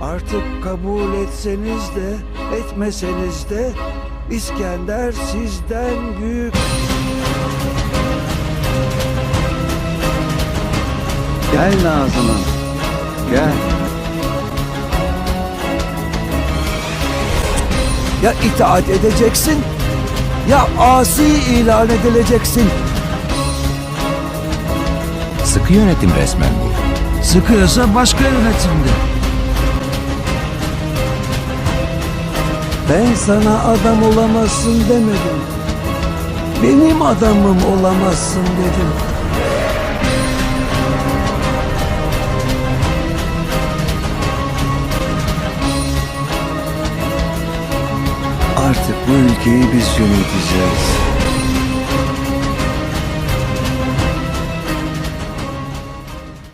Artık kabul etseniz de etmeseniz de İskender sizden büyük. Gel Nazım'ım. Gel. Ya itaat edeceksin ya asi ilan edileceksin. Sıkı yönetim resmen bu. Sıkıyorsa başka yönetimde. Ben sana adam olamazsın demedim. Benim adamım olamazsın dedim. Artık bu ülkeyi biz yöneteceğiz.